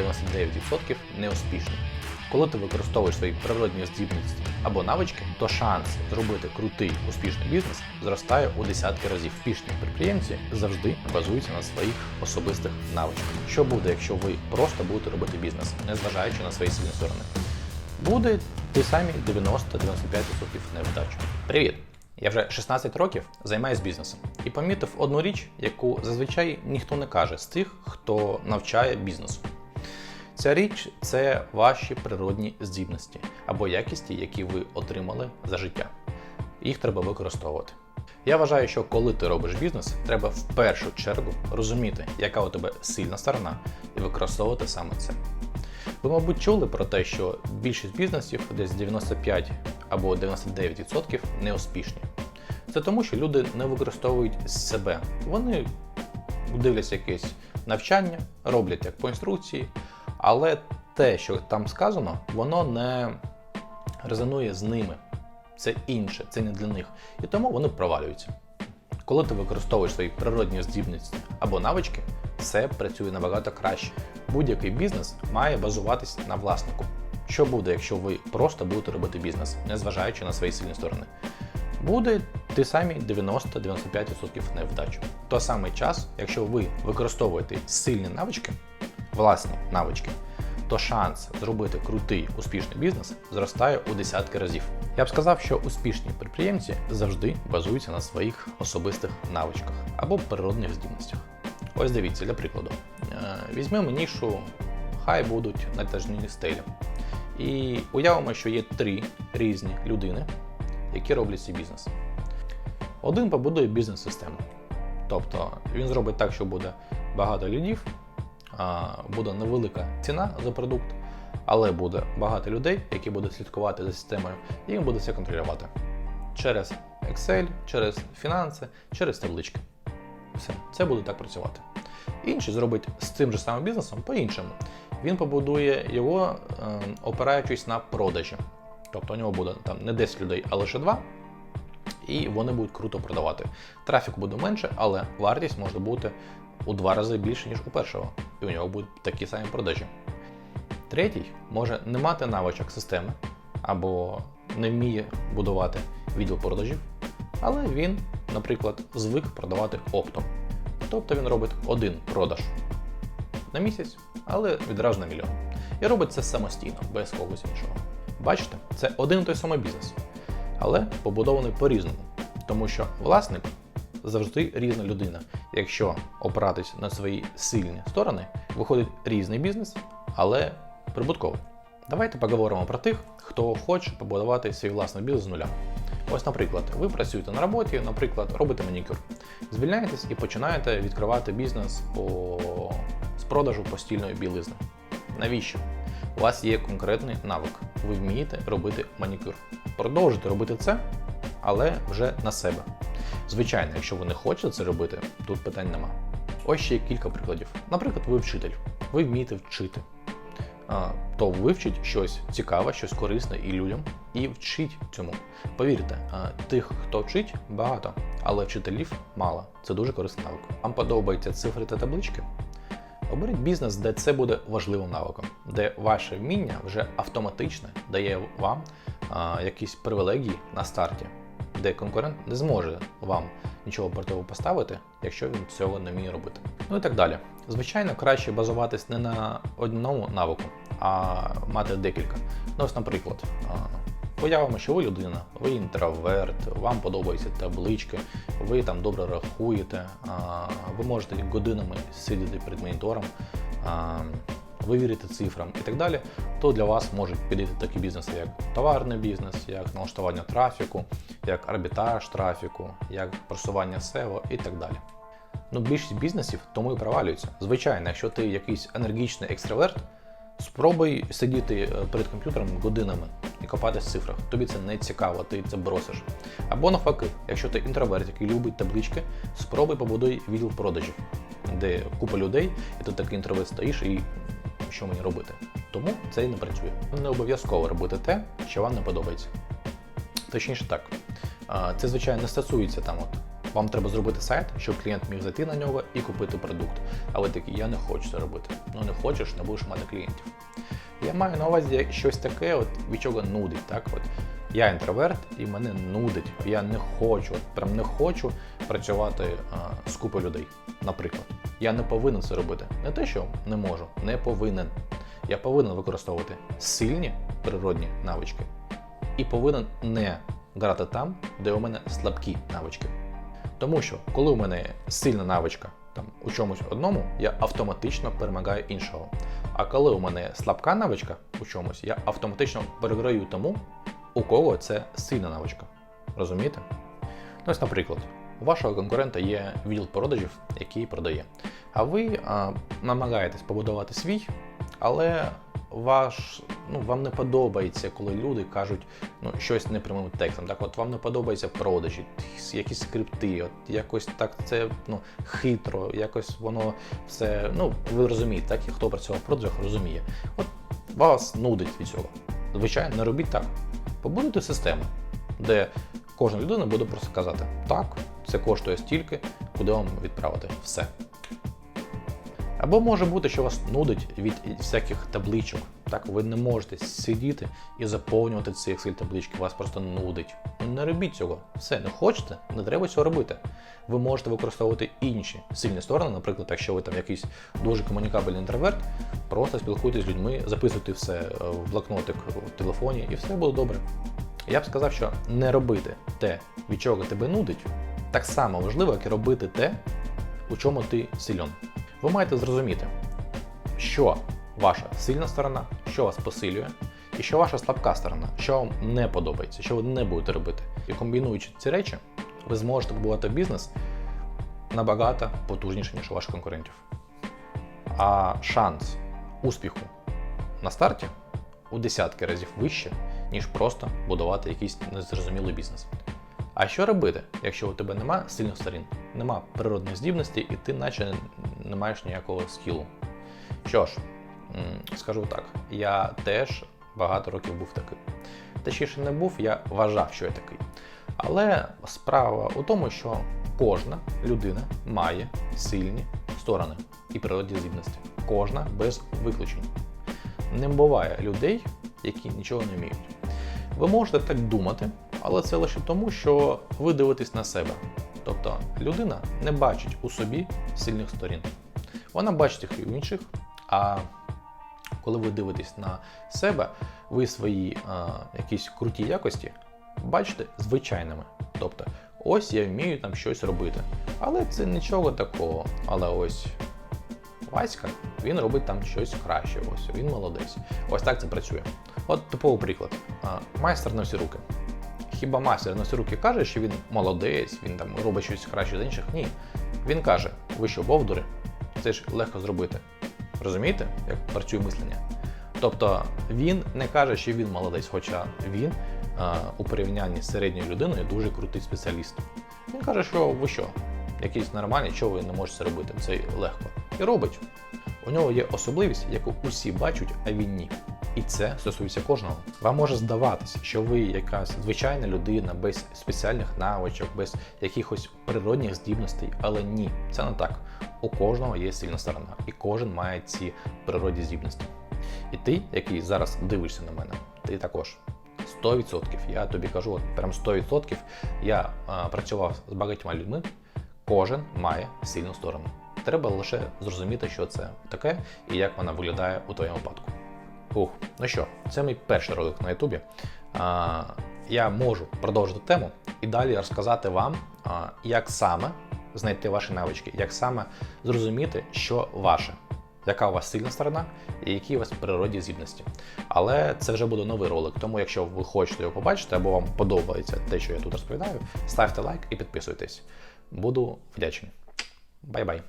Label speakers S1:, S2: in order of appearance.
S1: 99% неуспішні. Коли ти використовуєш свої природні здібності або навички, то шанс зробити крутий успішний бізнес зростає у десятки разів. Успішні підприємці завжди базуються на своїх особистих навичках. Що буде, якщо ви просто будете робити бізнес, незважаючи на свої сильні сторони? Буде ті самі 90-95% невдач. Привіт! Я вже 16 років займаюся бізнесом і помітив одну річ, яку зазвичай ніхто не каже з тих, хто навчає бізнесу. Ця річ це ваші природні здібності або якісті, які ви отримали за життя. Їх треба використовувати. Я вважаю, що коли ти робиш бізнес, треба в першу чергу розуміти, яка у тебе сильна сторона, і використовувати саме це. Ви, мабуть, чули про те, що більшість бізнесів, десь 95 або 99% неуспішні. Це тому, що люди не використовують себе. Вони дивляться якесь навчання, роблять як по інструкції, але те, що там сказано, воно не резонує з ними. Це інше, це не для них. І тому вони провалюються. Коли ти використовуєш свої природні здібності або навички, все працює набагато краще. Будь-який бізнес має базуватись на власнику. Що буде, якщо ви просто будете робити бізнес, незважаючи на свої сильні сторони? Буде ті самі 90-95% невдач. В той самий час, якщо ви використовуєте сильні навички, власні навички, то шанс зробити крутий успішний бізнес зростає у десятки разів. Я б сказав, що успішні підприємці завжди базуються на своїх особистих навичках або природних здібностях. Ось дивіться, для прикладу, Е, візьмемо нішу, хай будуть натяжні стелі. І уявимо, що є три різні людини, які роблять свій бізнес. Один побудує бізнес-систему. Тобто він зробить так, що буде багато лідів, буде невелика ціна за продукт, але буде багато людей, які будуть слідкувати за системою, і він буде все контролювати через Excel, через фінанси, через таблички. Все, це буде так працювати. Інший зробить з цим же самим бізнесом по-іншому. Він побудує його, е, опираючись на продажі. Тобто у нього буде там не 10 людей, а лише 2, і вони будуть круто продавати. Трафік буде менше, але вартість може бути у два рази більше, ніж у першого, і у нього будуть такі самі продажі. Третій може не мати навичок системи або не вміє будувати відділ продажів, але він, наприклад, звик продавати оптом. Тобто він робить один продаж на місяць, але відразу на мільйон. І робить це самостійно, без когось іншого. Бачите, це один і той самий бізнес, але побудований по-різному, тому що власник завжди різна людина. Якщо опиратись на свої сильні сторони, виходить різний бізнес, але прибутковий. Давайте поговоримо про тих, хто хоче побудувати свій власний бізнес з нуля. Ось, наприклад, ви працюєте на роботі, наприклад, робите манікюр. Звільняєтесь і починаєте відкривати бізнес по... з продажу постільної білизни. Навіщо? У вас є конкретний навик. Ви вмієте робити манікюр. Продовжуйте робити це, але вже на себе. Звичайно, якщо ви не хочете це робити, тут питань нема. Ось ще кілька прикладів. Наприклад, ви вчитель, ви вмієте вчити. То вивчіть щось цікаве, щось корисне і людям, і вчіть цьому. Повірте, тих, хто вчить, багато, але вчителів мало. Це дуже корисний навик. Вам подобаються цифри та таблички? Оберіть бізнес, де це буде важливим навиком, де ваше вміння вже автоматично дає вам а, якісь привілегії на старті, де конкурент не зможе вам нічого противопоставити, якщо він цього не вміє робити. Ну і так далі. Звичайно, краще базуватись не на одному навику, а мати декілька. Ну, ось, наприклад, Уявимо, що ви людина, ви інтроверт, вам подобаються таблички, ви там добре рахуєте, ви можете годинами сидіти перед монітором, ви вірите цифрам і так далі, то для вас можуть підійти такі бізнеси, як товарний бізнес, як налаштування трафіку, як арбітраж трафіку, як просування SEO і так далі. Ну, більшість бізнесів тому і провалюються. Звичайно, якщо ти якийсь енергічний екстраверт, спробуй сидіти е, перед комп'ютером годинами і копатись в цифрах. Тобі це не цікаво, ти це бросиш. Або навпаки, якщо ти інтроверт, який любить таблички, спробуй побудуй відділ продажів, де купа людей, і ти такий інтроверт стоїш і що мені робити. Тому це і не працює. Не обов'язково робити те, що вам не подобається. Точніше так. Це, звичайно, не стосується там от Вам треба зробити сайт, щоб клієнт міг зайти на нього і купити продукт. А ви такі, я не хочу це робити. Ну не хочеш, не будеш мати клієнтів. Я маю на увазі щось таке, от від чого нудить. Так? От я інтроверт і мене нудить. Я не хочу, от прям не хочу працювати а, з купою людей. Наприклад, я не повинен це робити. Не те, що не можу, не повинен. Я повинен використовувати сильні природні навички і повинен не грати там, де у мене слабкі навички. Тому що, коли у мене сильна навичка там, у чомусь одному, я автоматично перемагаю іншого. А коли у мене слабка навичка у чомусь, я автоматично переграю тому, у кого це сильна навичка. Розумієте? Ну, ось, наприклад, у вашого конкурента є відділ продажів, який продає. А ви а, намагаєтесь побудувати свій, але ваш, ну, вам не подобається, коли люди кажуть ну, щось непрямим текстом. Так, от вам не подобаються продажі, якісь скрипти, от якось так це ну, хитро, якось воно все. Ну, ви розумієте, так, і хто працював в продажах, розуміє. От вас нудить від цього. Звичайно, не робіть так. Побудуйте систему, де кожна людина буде просто казати: так, це коштує стільки, куди вам відправити все. Або може бути, що вас нудить від всяких табличок. Так, ви не можете сидіти і заповнювати ці Excel таблички, вас просто нудить. Ну не робіть цього. Все, не хочете, не треба цього робити. Ви можете використовувати інші сильні сторони, наприклад, якщо ви там якийсь дуже комунікабельний інтроверт, просто спілкуйтесь з людьми, записуйте все е, в блокнотик в телефоні, і все буде добре. Я б сказав, що не робити те, від чого тебе нудить, так само важливо, як і робити те, у чому ти сильон. Ви маєте зрозуміти, що ваша сильна сторона, що вас посилює, і що ваша слабка сторона, що вам не подобається, що ви не будете робити. І комбінуючи ці речі, ви зможете побудувати бізнес набагато потужніше, ніж у ваших конкурентів. А шанс успіху на старті у десятки разів вище, ніж просто будувати якийсь незрозумілий бізнес. А що робити, якщо у тебе немає сильних сторін, нема природних здібностей, і ти наче не маєш ніякого скілу? Що ж, скажу так, я теж багато років був таким. Точніше не був, я вважав, що я такий. Але справа у тому, що кожна людина має сильні сторони і природні здібності. Кожна без виключень. Не буває людей, які нічого не вміють. Ви можете так думати, але це лише тому, що ви дивитесь на себе. Тобто людина не бачить у собі сильних сторін. Вона бачить їх в інших. А коли ви дивитесь на себе, ви свої а, якісь круті якості бачите звичайними. Тобто, ось я вмію там щось робити. Але це нічого такого. Але ось Васька, він робить там щось краще. Ось він молодець. Ось так це працює. От типовий приклад. А, майстер на всі руки. Хіба майстер на руки каже, що він молодець, він там робить щось краще за інших? Ні. Він каже, ви що, бовдури? Це ж легко зробити. Розумієте, як працює мислення? Тобто він не каже, що він молодець, хоча він а, у порівнянні з середньою людиною дуже крутий спеціаліст. Він каже, що ви що, якийсь нормальний, чого ви не можете робити, це легко. І робить. У нього є особливість, яку усі бачать, а він ні. І це стосується кожного. Вам може здаватися, що ви якась звичайна людина без спеціальних навичок, без якихось природних здібностей, але ні, це не так. У кожного є сильна сторона, і кожен має ці природні здібності. І ти, який зараз дивишся на мене, ти також. 100%. Я тобі кажу, от прям 100%. Я а, працював з багатьма людьми, кожен має сильну сторону. Треба лише зрозуміти, що це таке і як вона виглядає у твоєму випадку. Ух, ну що, це мій перший ролик на Ютубі. Я можу продовжити тему і далі розказати вам, як саме знайти ваші навички, як саме зрозуміти, що ваше, яка у вас сильна сторона і які у вас природні здібності. Але це вже буде новий ролик, тому якщо ви хочете його побачити або вам подобається те, що я тут розповідаю, ставте лайк і підписуйтесь. Буду вдячний. Бай-бай.